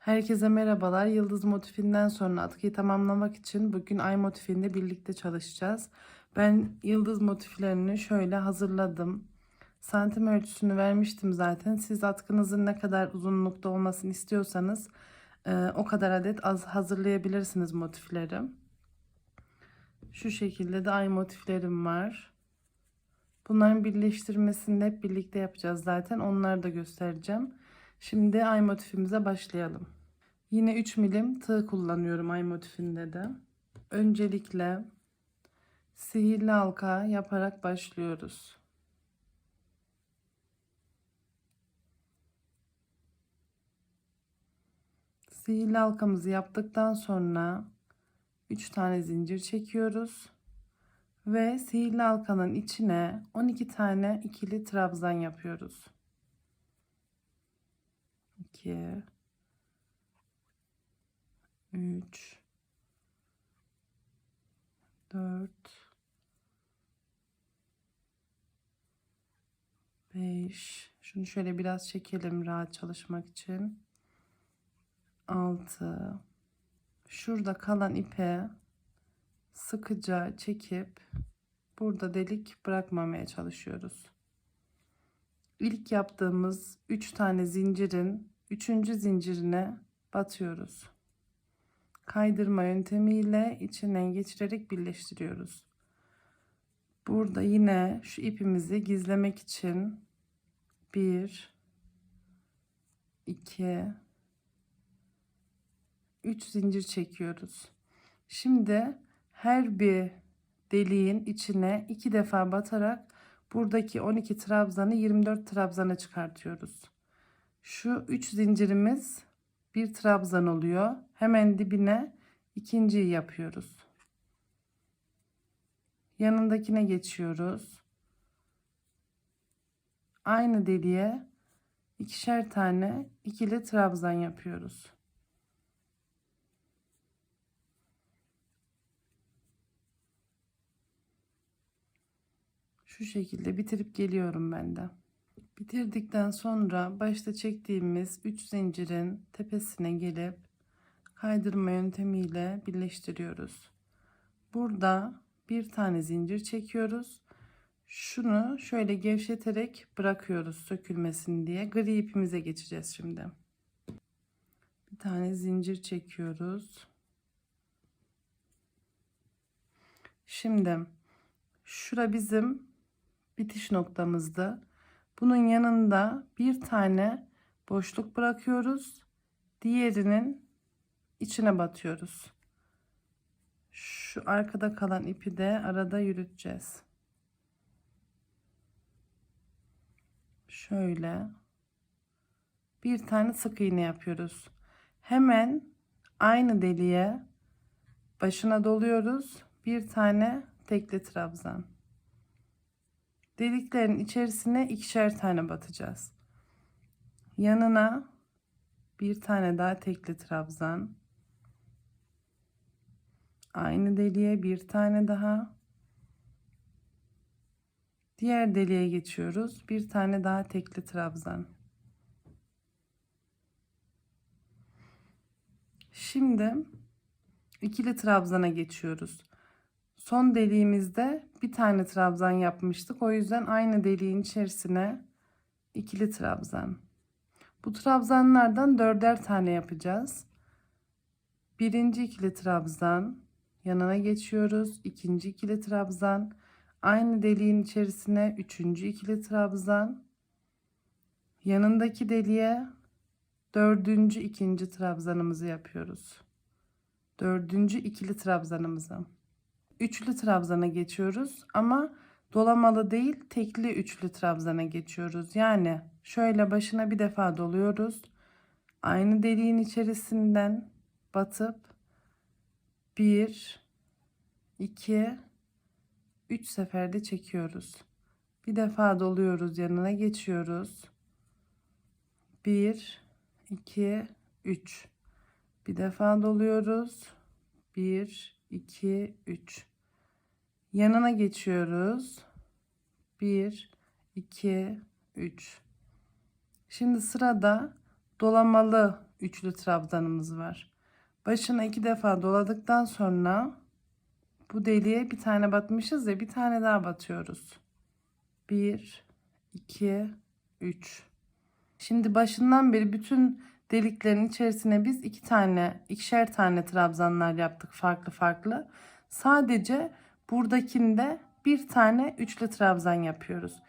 Herkese merhabalar. Yıldız motifinden sonra atkıyı tamamlamak için bugün ay motifinde birlikte çalışacağız. Ben yıldız motiflerini şöyle hazırladım. Santim ölçüsünü vermiştim zaten. Siz atkınızın ne kadar uzunlukta olmasını istiyorsanız e, o kadar adet az hazırlayabilirsiniz motifleri. Şu şekilde de ay motiflerim var. Bunların birleştirmesini hep birlikte yapacağız zaten. Onları da göstereceğim. Şimdi ay motifimize başlayalım. Yine 3 milim tığ kullanıyorum ay motifinde de. Öncelikle sihirli halka yaparak başlıyoruz. Sihirli halkamızı yaptıktan sonra 3 tane zincir çekiyoruz ve sihirli halkanın içine 12 tane ikili trabzan yapıyoruz. 2 3 4 5 Şunu şöyle biraz çekelim rahat çalışmak için. 6 Şurada kalan ipe sıkıca çekip burada delik bırakmamaya çalışıyoruz. İlk yaptığımız 3 tane zincirin 3. zincirine batıyoruz. Kaydırma yöntemiyle içinden geçirerek birleştiriyoruz. Burada yine şu ipimizi gizlemek için 1 2 3 zincir çekiyoruz. Şimdi her bir deliğin içine iki defa batarak buradaki 12 trabzanı 24 trabzana çıkartıyoruz. Şu 3 zincirimiz bir trabzan oluyor. Hemen dibine ikinciyi yapıyoruz. Yanındakine geçiyoruz. Aynı deliğe ikişer tane ikili trabzan yapıyoruz. Şu şekilde bitirip geliyorum ben de. Bitirdikten sonra başta çektiğimiz 3 zincirin tepesine gelip kaydırma yöntemiyle birleştiriyoruz. Burada bir tane zincir çekiyoruz. Şunu şöyle gevşeterek bırakıyoruz sökülmesin diye. Gri ipimize geçeceğiz şimdi. Bir tane zincir çekiyoruz. Şimdi şura bizim bitiş noktamızdı. Bunun yanında bir tane boşluk bırakıyoruz. Diğerinin içine batıyoruz. Şu arkada kalan ipi de arada yürüteceğiz. Şöyle bir tane sık iğne yapıyoruz. Hemen aynı deliğe başına doluyoruz. Bir tane tekli trabzan. Deliklerin içerisine ikişer tane batacağız. Yanına bir tane daha tekli trabzan. Aynı deliğe bir tane daha. Diğer deliğe geçiyoruz. Bir tane daha tekli trabzan. Şimdi ikili trabzana geçiyoruz. Son deliğimizde bir tane trabzan yapmıştık. O yüzden aynı deliğin içerisine ikili trabzan. Bu trabzanlardan dörder tane yapacağız. Birinci ikili trabzan yanına geçiyoruz. İkinci ikili trabzan aynı deliğin içerisine üçüncü ikili trabzan yanındaki deliğe dördüncü ikinci trabzanımızı yapıyoruz. Dördüncü ikili trabzanımızı üçlü trabzana geçiyoruz ama dolamalı değil tekli üçlü trabzana geçiyoruz. Yani şöyle başına bir defa doluyoruz. Aynı deliğin içerisinden batıp 1 2 3 seferde çekiyoruz. Bir defa doluyoruz, yanına geçiyoruz. 1 2 3 Bir defa doluyoruz. 1 2 3 Yanına geçiyoruz. 1 2 3 Şimdi sırada dolamalı üçlü trabzanımız var. Başına iki defa doladıktan sonra bu deliğe bir tane batmışız ya bir tane daha batıyoruz. 1 2 3 Şimdi başından beri bütün deliklerin içerisine biz iki tane, ikişer tane trabzanlar yaptık farklı farklı. Sadece buradakinde bir tane üçlü trabzan yapıyoruz.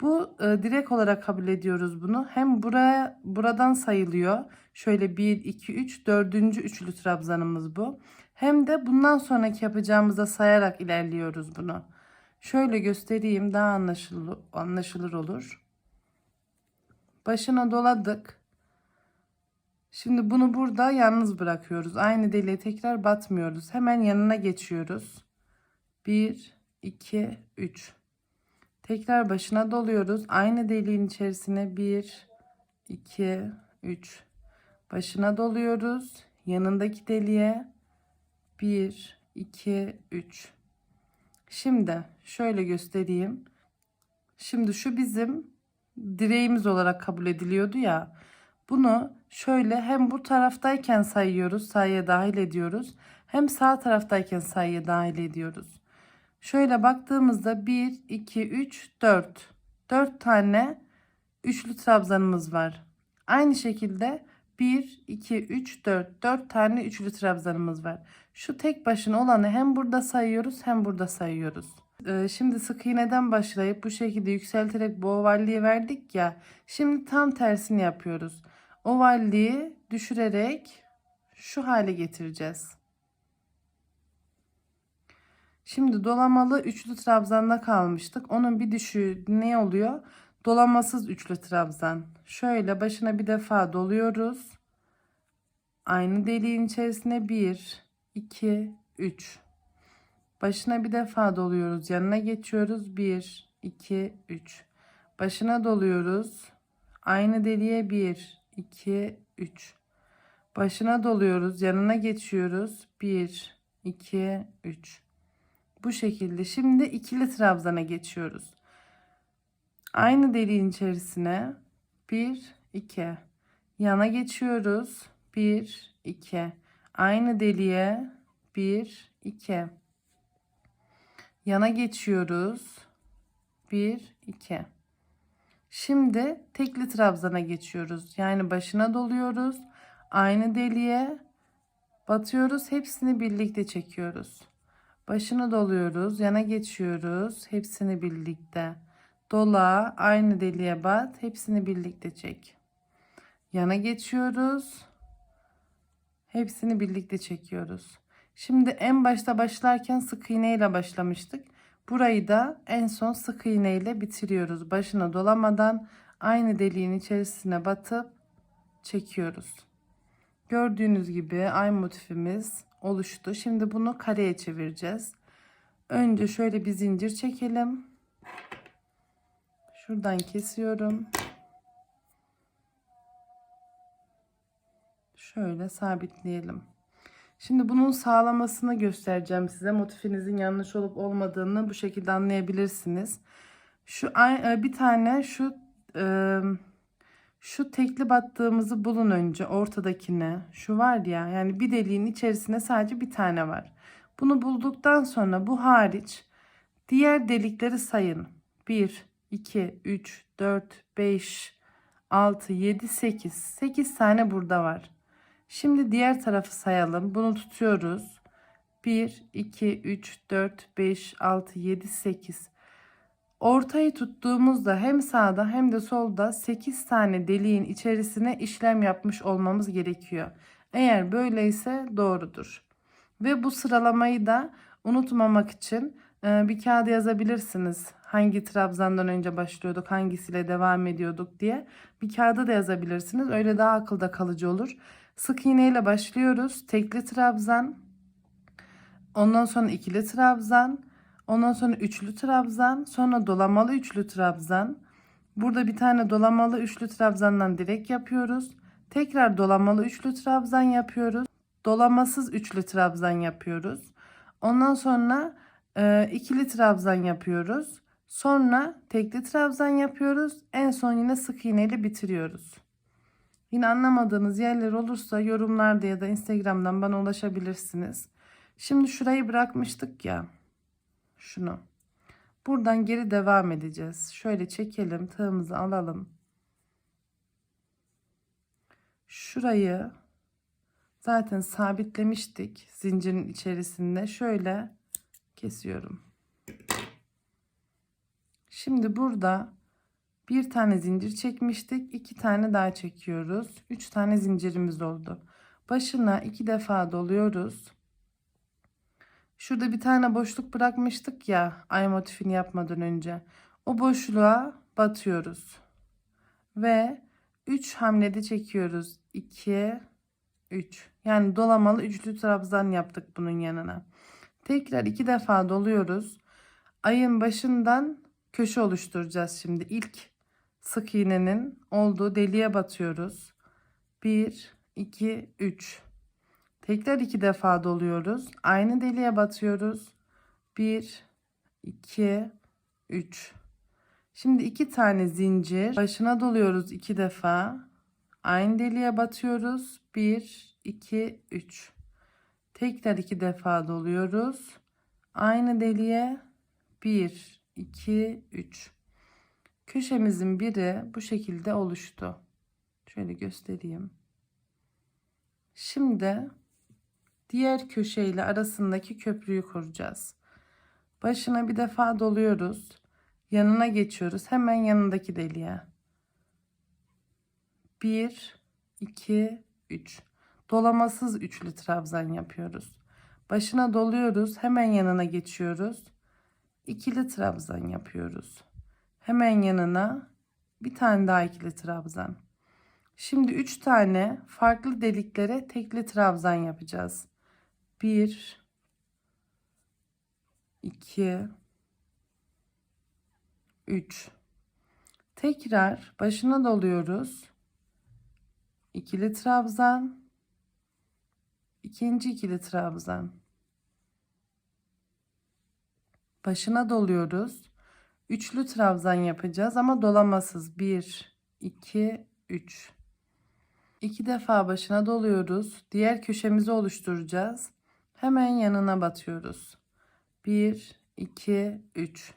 Bu e, direkt olarak kabul ediyoruz bunu. Hem buraya buradan sayılıyor. Şöyle 1 2 3 dördüncü üçlü trabzanımız bu. Hem de bundan sonraki yapacağımızda sayarak ilerliyoruz bunu. Şöyle göstereyim daha anlaşılır, anlaşılır olur. Başına doladık. Şimdi bunu burada yalnız bırakıyoruz. Aynı deliğe tekrar batmıyoruz. Hemen yanına geçiyoruz. 1, 2, 3. Tekrar başına doluyoruz. Aynı deliğin içerisine 1, 2, 3. Başına doluyoruz. Yanındaki deliğe 1, 2, 3. Şimdi şöyle göstereyim. Şimdi şu bizim direğimiz olarak kabul ediliyordu ya. Bunu şöyle hem bu taraftayken sayıyoruz, sayıya dahil ediyoruz. Hem sağ taraftayken sayıya dahil ediyoruz. Şöyle baktığımızda 1, 2, 3, 4. 4 tane üçlü trabzanımız var. Aynı şekilde 1, 2, 3, 4. 4 tane üçlü trabzanımız var. Şu tek başına olanı hem burada sayıyoruz hem burada sayıyoruz. Ee, Şimdi sık iğneden başlayıp bu şekilde yükselterek bu ovalliği verdik ya. Şimdi tam tersini yapıyoruz. Ovalliği düşürerek şu hale getireceğiz. Şimdi dolamalı üçlü trabzanda kalmıştık. Onun bir düşüğü ne oluyor? Dolamasız üçlü trabzan. Şöyle başına bir defa doluyoruz. Aynı deliğin içerisine 1, 2, 3. Başına bir defa doluyoruz. Yanına geçiyoruz. 1, 2, 3. Başına doluyoruz. Aynı deliğe 1, 2, 3. Başına doluyoruz. Yanına geçiyoruz. 1, 2, 3. Bu şekilde. Şimdi ikili trabzana geçiyoruz. Aynı deliğin içerisine 1, 2. Yana geçiyoruz. 1, 2. Aynı deliğe 1, 2. Yana geçiyoruz. 1, 2. Şimdi tekli trabzana geçiyoruz. Yani başına doluyoruz. Aynı deliğe batıyoruz. Hepsini birlikte çekiyoruz. Başına doluyoruz. Yana geçiyoruz. Hepsini birlikte. Dola. Aynı deliğe bat. Hepsini birlikte çek. Yana geçiyoruz. Hepsini birlikte çekiyoruz. Şimdi en başta başlarken sık iğne ile başlamıştık. Burayı da en son sık iğne ile bitiriyoruz. Başına dolamadan aynı deliğin içerisine batıp çekiyoruz. Gördüğünüz gibi ay motifimiz oluştu. Şimdi bunu kareye çevireceğiz. Önce şöyle bir zincir çekelim. Şuradan kesiyorum. Şöyle sabitleyelim. Şimdi bunun sağlamasını göstereceğim size. Motifinizin yanlış olup olmadığını bu şekilde anlayabilirsiniz. Şu ay- bir tane şu e, şu tekli battığımızı bulun önce ortadakine. Şu var ya yani bir deliğin içerisine sadece bir tane var. Bunu bulduktan sonra bu hariç diğer delikleri sayın. 1, 2, 3, 4, 5, 6, 7, 8. 8 tane burada var. Şimdi diğer tarafı sayalım. Bunu tutuyoruz. 1, 2, 3, 4, 5, 6, 7, 8. Ortayı tuttuğumuzda hem sağda hem de solda 8 tane deliğin içerisine işlem yapmış olmamız gerekiyor. Eğer böyleyse doğrudur. Ve bu sıralamayı da unutmamak için e, bir kağıda yazabilirsiniz. Hangi trabzandan önce başlıyorduk, hangisiyle devam ediyorduk diye. Bir kağıda da yazabilirsiniz. Öyle daha akılda kalıcı olur. Sık iğne ile başlıyoruz. Tekli trabzan. Ondan sonra ikili trabzan. Ondan sonra üçlü trabzan. Sonra dolamalı üçlü trabzan. Burada bir tane dolamalı üçlü trabzandan direkt yapıyoruz. Tekrar dolamalı üçlü trabzan yapıyoruz. Dolamasız üçlü trabzan yapıyoruz. Ondan sonra e, ikili trabzan yapıyoruz. Sonra tekli trabzan yapıyoruz. En son yine sık iğne ile bitiriyoruz. Yine anlamadığınız yerler olursa yorumlarda ya da Instagram'dan bana ulaşabilirsiniz. Şimdi şurayı bırakmıştık ya. Şunu. Buradan geri devam edeceğiz. Şöyle çekelim. Tığımızı alalım. Şurayı zaten sabitlemiştik zincirin içerisinde. Şöyle kesiyorum. Şimdi burada bir tane zincir çekmiştik. iki tane daha çekiyoruz. Üç tane zincirimiz oldu. Başına iki defa doluyoruz. Şurada bir tane boşluk bırakmıştık ya ay motifini yapmadan önce. O boşluğa batıyoruz. Ve 3 hamlede çekiyoruz. 2 3. Yani dolamalı üçlü trabzan yaptık bunun yanına. Tekrar iki defa doluyoruz. Ayın başından köşe oluşturacağız şimdi. İlk sık iğnenin olduğu deliğe batıyoruz. 1 2 3. Tekrar iki defa doluyoruz. Aynı deliğe batıyoruz. 1 2 3. Şimdi iki tane zincir başına doluyoruz iki defa. Aynı deliğe batıyoruz. 1 2 3. Tekrar iki defa doluyoruz. Aynı deliğe 1 2 3. Köşemizin biri bu şekilde oluştu. Şöyle göstereyim. Şimdi diğer köşe ile arasındaki köprüyü kuracağız. Başına bir defa doluyoruz. Yanına geçiyoruz. Hemen yanındaki deliğe. 1 2 3. Dolamasız üçlü trabzan yapıyoruz. Başına doluyoruz. Hemen yanına geçiyoruz. İkili trabzan yapıyoruz. Hemen yanına bir tane daha ikili trabzan. Şimdi 3 tane farklı deliklere tekli trabzan yapacağız. 1 2 3 Tekrar başına doluyoruz. İkili trabzan. ikinci ikili trabzan. Başına doluyoruz. Üçlü trabzan yapacağız ama dolamasız. 1 2 3 İki defa başına doluyoruz. Diğer köşemizi oluşturacağız. Hemen yanına batıyoruz. 1 2 3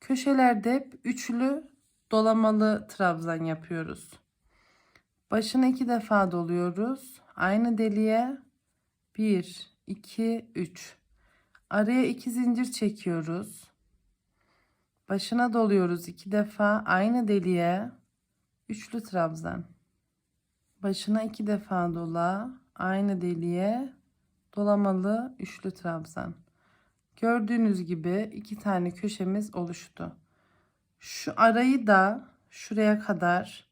Köşelerde hep üçlü dolamalı trabzan yapıyoruz. Başına iki defa doluyoruz. Aynı deliğe 1 2 3 Araya iki zincir çekiyoruz. Başına doluyoruz iki defa aynı deliğe üçlü trabzan. Başına iki defa dola aynı deliğe dolamalı üçlü trabzan. Gördüğünüz gibi iki tane köşemiz oluştu. Şu arayı da şuraya kadar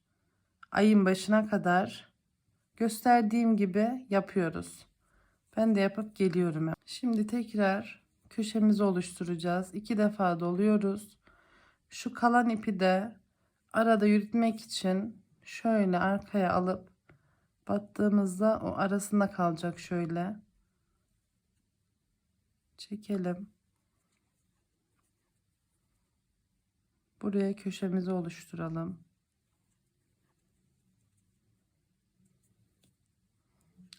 ayın başına kadar gösterdiğim gibi yapıyoruz. Ben de yapıp geliyorum. Şimdi tekrar köşemizi oluşturacağız. İki defa doluyoruz. Şu kalan ipi de arada yürütmek için şöyle arkaya alıp battığımızda o arasında kalacak şöyle. Çekelim. Buraya köşemizi oluşturalım.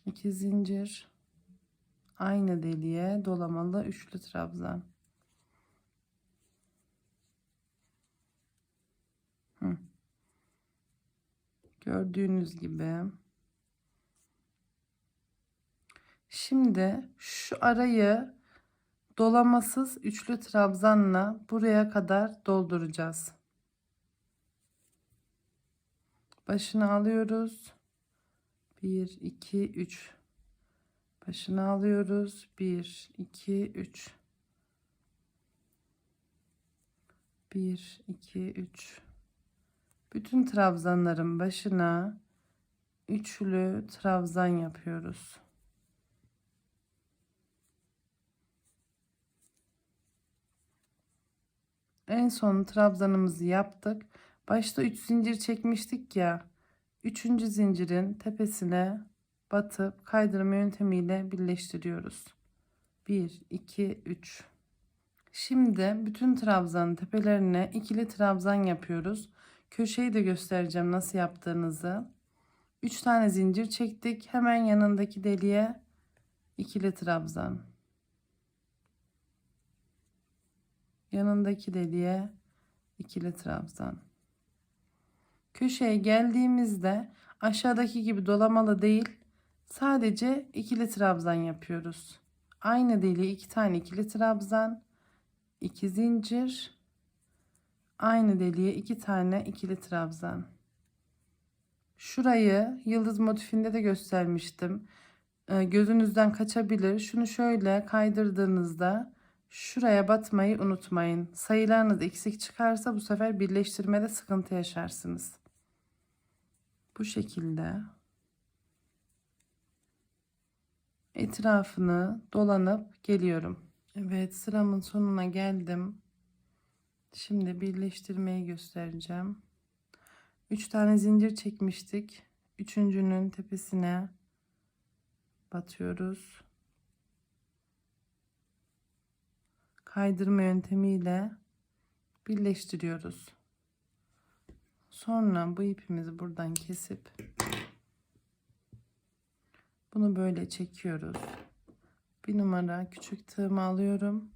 İki zincir aynı deliğe dolamalı üçlü trabzan. Hı. Gördüğünüz gibi Şimdi şu arayı dolamasız üçlü trabzanla buraya kadar dolduracağız. Başını alıyoruz. 1 2 3 Başını alıyoruz. 1 2 3 1 2 3 Bütün trabzanların başına üçlü trabzan yapıyoruz. En son trabzanımızı yaptık. Başta 3 zincir çekmiştik ya. 3. zincirin tepesine batıp kaydırma yöntemiyle birleştiriyoruz. 1 2 3 Şimdi bütün trabzanın tepelerine ikili trabzan yapıyoruz. Köşeyi de göstereceğim nasıl yaptığınızı. 3 tane zincir çektik. Hemen yanındaki deliğe ikili trabzan. Yanındaki deliğe ikili trabzan. Köşeye geldiğimizde aşağıdaki gibi dolamalı değil, sadece ikili trabzan yapıyoruz. Aynı deliğe iki tane ikili trabzan, iki zincir, aynı deliğe iki tane ikili trabzan. Şurayı yıldız motifinde de göstermiştim. Ee, gözünüzden kaçabilir. Şunu şöyle kaydırdığınızda şuraya batmayı unutmayın. Sayılarınız eksik çıkarsa bu sefer birleştirmede sıkıntı yaşarsınız. Bu şekilde etrafını dolanıp geliyorum. Evet sıramın sonuna geldim. Şimdi birleştirmeyi göstereceğim. 3 tane zincir çekmiştik. Üçüncünün tepesine batıyoruz. Kaydırma yöntemiyle birleştiriyoruz. Sonra bu ipimizi buradan kesip bunu böyle çekiyoruz. Bir numara küçük tığımı alıyorum.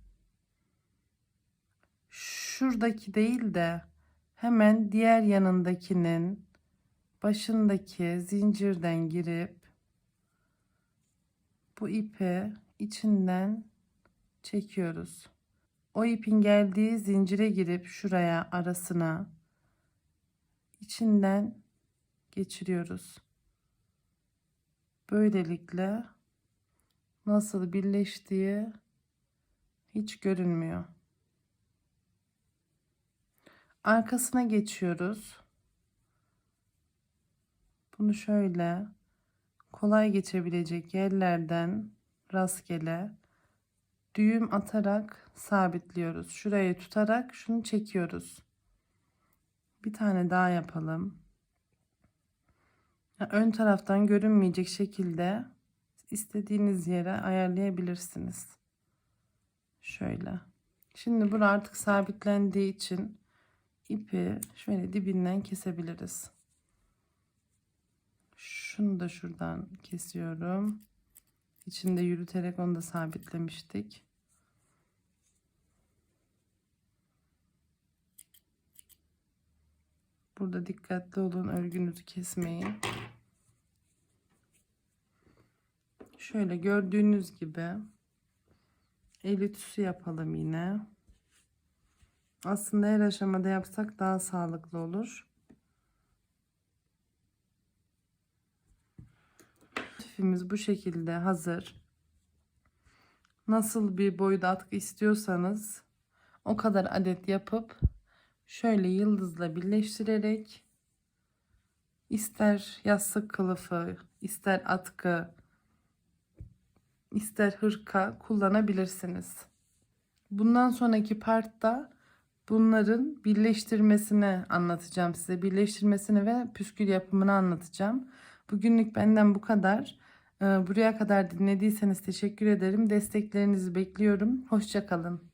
Şuradaki değil de hemen diğer yanındakinin başındaki zincirden girip bu ipi içinden çekiyoruz. O ipin geldiği zincire girip şuraya arasına içinden geçiriyoruz. Böylelikle nasıl birleştiği hiç görünmüyor. Arkasına geçiyoruz. Bunu şöyle kolay geçebilecek yerlerden rastgele düğüm atarak sabitliyoruz. Şurayı tutarak şunu çekiyoruz. Bir tane daha yapalım. Ön taraftan görünmeyecek şekilde istediğiniz yere ayarlayabilirsiniz. Şöyle. Şimdi bura artık sabitlendiği için ipi şöyle dibinden kesebiliriz. Şunu da şuradan kesiyorum. İçinde yürüterek onu da sabitlemiştik. Burada dikkatli olun örgünüzü kesmeyin. Şöyle gördüğünüz gibi el ütüsü yapalım yine. Aslında her aşamada yapsak daha sağlıklı olur. Motifimiz bu şekilde hazır. Nasıl bir boyda atkı istiyorsanız o kadar adet yapıp şöyle yıldızla birleştirerek ister yastık kılıfı, ister atkı, ister hırka kullanabilirsiniz. Bundan sonraki partta bunların birleştirmesini anlatacağım size. Birleştirmesini ve püskül yapımını anlatacağım. Bugünlük benden bu kadar. Ee, Buraya kadar dinlediyseniz teşekkür ederim. Desteklerinizi bekliyorum. Hoşçakalın.